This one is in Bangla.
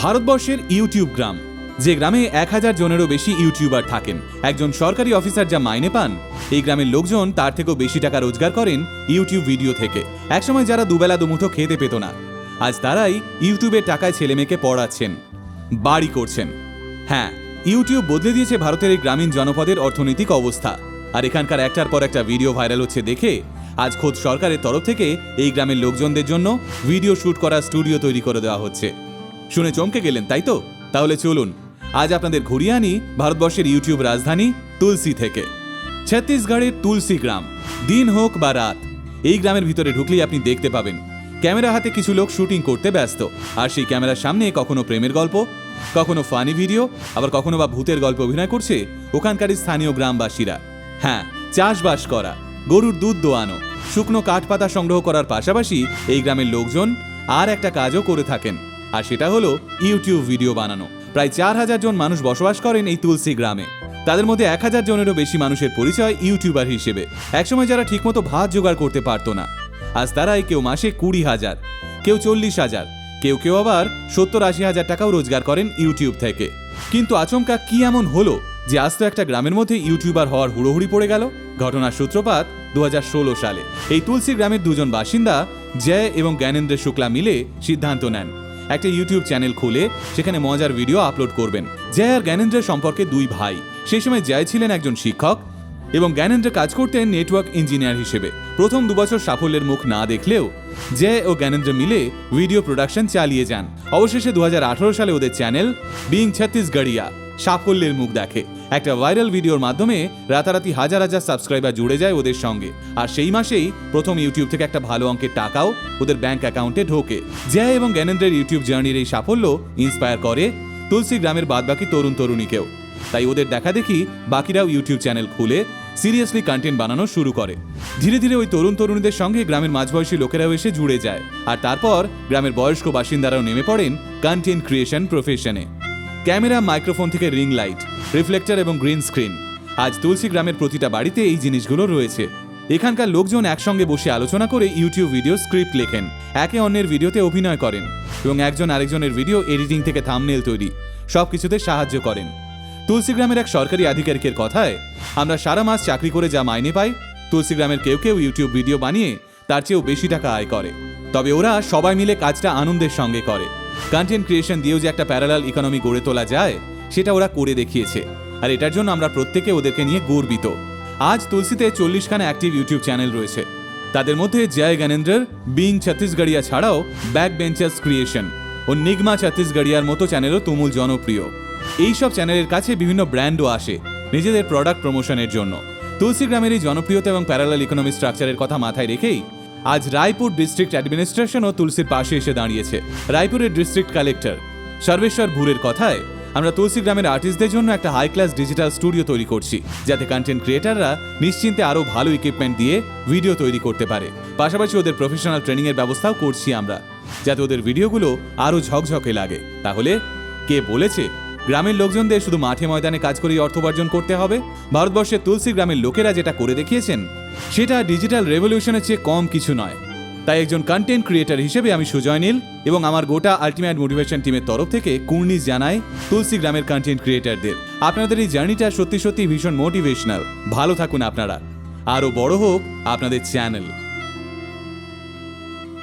ভারতবর্ষের ইউটিউব গ্রাম, যে গ্রামে এক হাজার জনেরও বেশি ইউটিউবার থাকেন। একজন সরকারি অফিসার যা মাইনে পান, এই গ্রামের লোকজন তার থেকেও বেশি টাকা রোজগার করেন ইউটিউব ভিডিও থেকে। একসময় যারা দুবেলা দুমুঠো খেতে পেত না, আজ তারাই ইউটিউবের টাকায় ছেলেমেয়েকে পড়াচ্ছেন, বাড়ি করছেন। হ্যাঁ ইউটিউব বদলে দিয়েছে ভারতের এই গ্রামীণ জনপদের অর্থনৈতিক অবস্থা। আর এখানকার একটার পর একটা ভিডিও ভাইরাল হচ্ছে দেখে আজ খোদ সরকারের তরফ থেকে এই গ্রামের লোকজনদের জন্য ভিডিও শুট করার স্টুডিও তৈরি করে দেওয়া হচ্ছে। শুনে চমকে গেলেন, তাই তো? তাহলে চলুন, আজ আপনাদের ঘুরিয়ে আনি ভারতবর্ষের ইউটিউব রাজধানী তুলসী থেকে। ছত্তিশগড়ের তুলসী গ্রাম, দিন হোক বা রাত, এই গ্রামের ভিতরে ঢুকলেই আপনি দেখতে পাবেন। ক্যামেরা হাতে কিছু লোক শুটিং করতে ব্যস্ত, আর সেই ক্যামেরার সামনে কখনো প্রেমের গল্প, কখনো ফানি ভিডিও, আবার কখনো বা ভূতের গল্প অভিনয় করছে ওখানকারই স্থানীয় গ্রামবাসীরা। হ্যাঁ চাষবাস করা, গরুর দুধ দোয়ানো, শুকনো কাঠ পাতা সংগ্রহ করার পাশাপাশি এই গ্রামের লোকজন আর একটা কাজও করে থাকেন। আর সেটা হলো ইউটিউব ভিডিও বানানো। প্রায় চার হাজার জন মানুষ বসবাস করেন এই তুলসী গ্রামে। তাদের মধ্যে এক হাজার জনেরও বেশি মানুষের পরিচয় ইউটিউবার হিসেবে। একসময় যারা ঠিকমতো ভাত জোগাড় করতে পারতো না। আজ তারাই কেউ মাসে কুড়ি হাজার, কেউ চল্লিশ হাজার, কেউ কেউ আবার সত্তর আশি হাজার টাকাও রোজগার করেন ইউটিউব থেকে। কিন্তু আচমকা কি এমন হলো যে আজ তো একটা গ্রামের মধ্যে ইউটিউবার হওয়ার হুড়োহুড়ি পড়ে গেল? ঘটনার সূত্রপাত দু হাজার ষোলো সালে। এই তুলসী গ্রামের দুজন বাসিন্দা জয় এবং জ্ঞানেন্দ্র শুক্লা মিলে সিদ্ধান্ত নেন। একটা ইউটিউব চ্যানেল খুলে সেখানে মজার ভিডিও আপলোড করবেন। জয় আর জ্ঞানেন্দ্রের সম্পর্কে দুই ভাই। সেই সময় জয় ছিলেন একজন শিক্ষক এবং জ্ঞানেন্দ্র কাজ করতেন নেটওয়ার্ক ইঞ্জিনিয়ার হিসেবে। প্রথম দুবছর সাফল্যের মুখ না দেখলেও জয় ও জ্ঞানেন্দ্র মিলে ভিডিও প্রোডাকশন চালিয়ে যান। অবশেষে দু হাজার আঠারো সালে ওদের চ্যানেল বিং ছত্তিশগড়িয়া সাফল্যের মুখ দেখে। একটা ভাইরাল ভিডিওর মাধ্যমে রাতারাতি হাজার হাজার সাবস্ক্রাইবার জুড়ে যায় ওদের সঙ্গে। আর সেই মাসেই প্রথম ইউটিউব থেকে একটা ভালো অঙ্কের টাকাও ওদের ব্যাংক অ্যাকাউন্টে ঢোকে। জয় এবং জ্ঞানেন্দ্রের ইউটিউব জার্নির এই সাফল্য ইন্সপায়ার করে তুলসী গ্রামের বাদবাকি তরুণ তরুণীকেও। তাই ওদের দেখা দেখি বাকিরাও ইউটিউব চ্যানেল খুলে সিরিয়াসলি কন্টেন্ট বানানো শুরু করে। ধীরে ধীরে ওই তরুণ তরুণীদের সঙ্গে গ্রামের মাঝবয়সী লোকেরাও এসে জুড়ে যায়। আর তারপর গ্রামের বয়স্ক বাসিন্দারাও নেমে পড়েন কন্টেন্ট ক্রিয়েশন প্রফেশনে ক্যামেরা, মাইক্রোফোন থেকে রিং লাইট, রিফ্লেক্টর এবং গ্রিন স্ক্রিন। আজ তুলসী গ্রামের প্রতিটা বাড়িতে এই জিনিসগুলো রয়েছে। এখানকার লোকজন একসঙ্গে বসে আলোচনা করে ইউটিউব ভিডিও স্ক্রিপ্ট লেখেন। একে অন্যের ভিডিওতে অভিনয় করেন এবং একজন আরেকজনের ভিডিও এডিটিং থেকে থামনেল তৈরি সব কিছুতে সাহায্য করেন। তুলসী গ্রামের এক সরকারি আধিকারিকের কথায়, আমরা সারা মাস চাকরি করে যা মাইনে পাই, তুলসী গ্রামের কেউ কেউ ইউটিউব ভিডিও বানিয়ে তার চেয়েও বেশি টাকা আয় করে। তবে ওরা সবাই মিলে কাজটা আনন্দের সঙ্গে করে। কন্টেন্ট ক্রিয়েশন দিয়েও যে একটা প্যারালাল ইকোনমি গড়ে তোলা যায়, সেটা ওরা করে দেখিয়েছে। আর এটার জন্য আমরা প্রত্যেকে ওদেরকে নিয়ে গর্বিত। আজ তুলসীতে চল্লিশখানা অ্যাক্টিভ ইউটিউব চ্যানেল রয়েছে। তাদের মধ্যে জয় জ্ঞানেন্দ্রের বিং ছত্তিশগড়িয়া ছাড়াও ব্যাক বেঞ্চার্স ক্রিয়েশন ও নিগমা ছত্তিশগড়িয়ার মতো চ্যানেলও তুমুল জনপ্রিয়। এইসব চ্যানেলের কাছে বিভিন্ন ব্র্যান্ডও আসে নিজেদের প্রোডাক্ট প্রমোশনের জন্য। তুলসী গ্রামের এই জনপ্রিয়তা এবং প্যারালাল ইকোনমি স্ট্রাকচারের কথা মাথায় রেখেই আজ রায়পুর ডিস্ট্রিক্ট অ্যাডমিনিস্ট্রেশনও তুলসীর পাশে এসে দাঁড়িয়েছে। রায়পুরের ডিস্ট্রিক্ট কালেক্টর সর্বেশ্বর ভুরের কথায়, আমরা তুলসী গ্রামের আর্টিস্টদের জন্য একটা হাই ক্লাস ডিজিটাল স্টুডিও তৈরি করছি, যাতে কন্টেন্ট ক্রিয়েটাররা নিশ্চিন্তে আরও ভালো ইকুইপমেন্ট দিয়ে ভিডিও তৈরি করতে পারে। পাশাপাশি ওদের প্রফেশনাল ট্রেনিংয়ের ব্যবস্থাও করছি আমরা, যাতে ওদের ভিডিওগুলো আরও ঝকঝকে লাগে। তাহলে কে বলেছে গ্রামের লোকজনদের শুধু মাঠে ময়দানে কাজ করেই অর্থ উপার্জন করতে হবে। ভারতবর্ষের তুলসী গ্রামের লোকেরা যেটা করে দেখিয়েছেন, সেটা ডিজিটাল রেভলিউশনের চেয়ে কম কিছু নয়। তাই একজন কন্টেন্ট ক্রিয়েটার হিসেবে আমি সুজয় নীল এবং আমার গোটা আলটিমেট মোটিভেশন টিমের তরফ থেকে কুর্নিশ জানাই তুলসী গ্রামের কন্টেন্ট ক্রিয়েটারদের আপনাদের এই জার্নিটা সত্যি সত্যি ভীষণ মোটিভেশনাল ভালো থাকুন আপনারা। আরও বড় হোক আপনাদের চ্যানেল